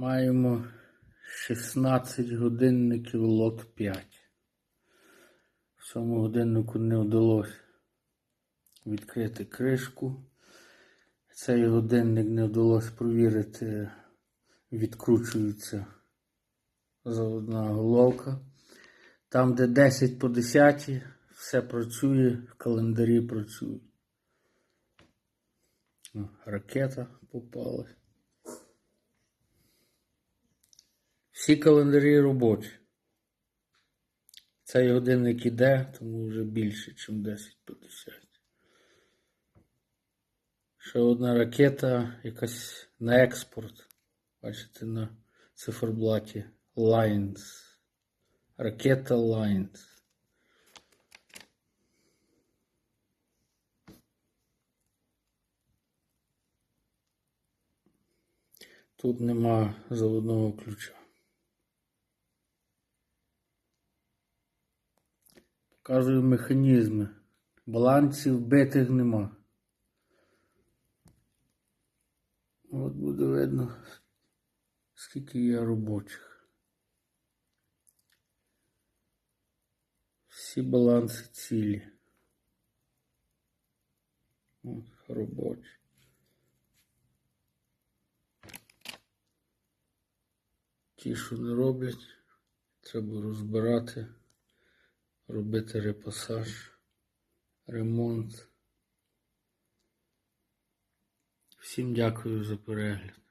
Маємо 16 годинників лот 5. В цьому годиннику не вдалося відкрити кришку. Цей годинник не вдалося провірити, відкручується заводна головка. Там, де 10 по 10, все працює, в календарі працюють. О, Ракета попалась. Всі календарі робочі. Цей годинник іде, тому вже більше, ніж 10 по 10. Ще одна ракета, якась на експорт. Бачите, на циферблаті Lines. Ракета Lines. Тут нема заводного ключа. Показую механізми. Балансів битих нема. От буде видно, скільки є робочих. Всі баланси цілі. От, робочі. Ті, що не роблять, треба розбирати, робити репасаж, ремонт. Всім дякую за перегляд.